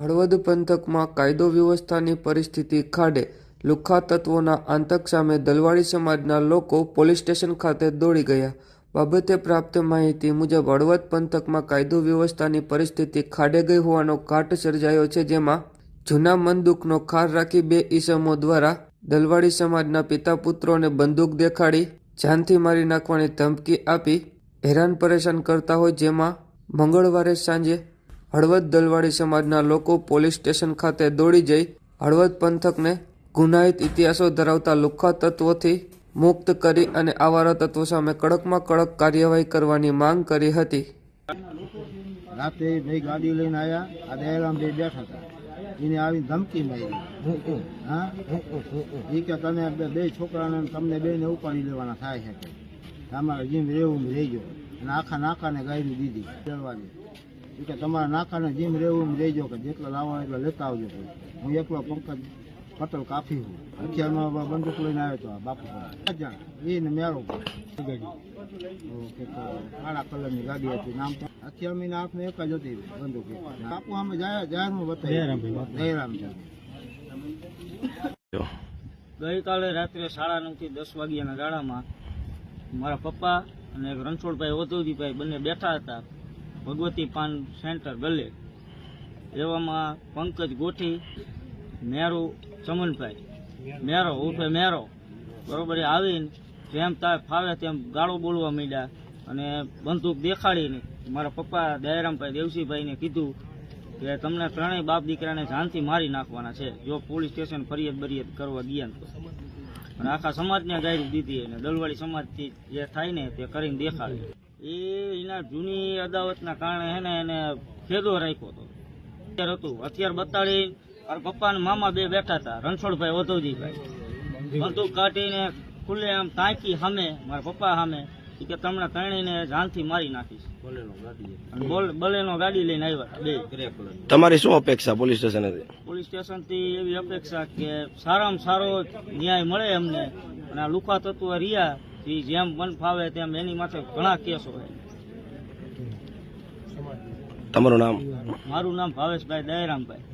હળવદ પંથકમાં કાયદો વ્યવસ્થાની પરિસ્થિતિ ખાડે લુખ્ખા તત્વોના આતંક સામે દલવાડી સમાજના લોકો પોલીસ સ્ટેશન ખાતે દોડી ગયા. બાબતે પ્રાપ્ત માહિતી મુજબ હળવદ પંથકમાં કાયદો વ્યવસ્થાની પરિસ્થિતિ ખાડે ગઈ હોવાનો ઘાટ સર્જાયો છે, જેમાં જૂના બંદૂકનો ખાર રાખી બે ઈસમો દ્વારા દલવાડી સમાજના પિતા, પુત્રોને બંદૂક દેખાડી, જાનથી મારી નાખવાની ધમકી આપી હેરાન પરેશાન કરતા હોય, જેમાં મંગળવારે સાંજે હળવદ દલવાડી સમાજના લોકો પોલીસ સ્ટેશન ખાતે દોડી જઈ હળવદ પંથકને ગુનાહિત ઇતિહાસો ધરાવતા લુખ્ખા તત્વોથી મુક્ત કરી અને આવારા તત્વો સામે કડકમાં કડક કાર્યવાહી કરવાની માંગ કરી હતી. રાતે ભાઈ ગાડી લઈને આવ્યા આ દયારામ બે બેઠા હતા. એને આવી ધમકી મારી. હા? એ કે તને બે છોકરાને તમને બેને ઉપાડી લેવાના થાય છે તમારે જેમ રહેવું રહેજો અને આખા નાકાને ગાયરી દીધી. ચડવાની કે તમારા નાકાને જીમ રહેવું એમ રહેજો કે જેટલા લાવવા એટલા લેતા આવજો હું એકલો પંકજ પટેલ કાફી હું. હથિયારમાં બંદૂક લઈને આવ્યો હતો આ બાપુ એને મેળો ઓકે કાળા કલરની ગાડી હતી. નામ તો હથિયારની હાથમાં એક જ હતી બંદૂક. બાપુ અમે જાય જાહેરમાં બતાવી જયરામ ગઈકાલે રાત્રે સાડા નવથી દસ વાગ્યાના ગાળામાં મારા પપ્પા અને એક રણછોડભાઈ ઓધવજીભાઈ બંને બેઠા હતા. ભગવતી પાન સેન્ટર ગલે. એવામાં પંકજ ગોઠી, મેરુ ચમનભાઈ. મેરો ઉર્ફે મેરો. બરોબર આવીને જેમ તા ફાવે તેમ ગાળો બોલવા માંડ્યા અને બંદૂક દેખાડીને મારા પપ્પા દયારામભાઈ દેવસીભાઈને કીધું કે તમને ત્રણેય બાપ દીકરાને જાનથી મારી નાખવાના છે. જો પોલીસ સ્ટેશન ફરિયાદ બરિયાદ કરવા ગયા તો. અને આખા સમાજને ગાયરી દીધી અને દલવાળી સમાજથી જે થાય ને તે કરીને દેખાડે. એ એના જૂની અદાવતના કારણે હે ને એને ખેદો રાખ્યો હતો. અત્યારે હતું. અત્યારે બતાડી મારા પપ્પા ને મામા બે બેઠા હતા રણછોડભાઈ વધોજીભાઈ. બંદૂક કાઢીને ખુલ્લે આમ તાંકી સામે મારા પપ્પા સામે કે તમને ત્રણેયને જાનથી મારી નાખીશ. અને બલેનો ગાડી લઈને આવ્યા બે. તમારી શું અપેક્ષા પોલીસ સ્ટેશનથી એવી અપેક્ષા કે સારામાં સારો ન્યાય મળે અમને. અને આ લુખા તત્વ રહ્યા એ જેમ મન ફાવે તેમ એની માથે ઘણા કેસો તમારું નામ? મારું નામ ભાવેશભાઈ દયારામભાઈ.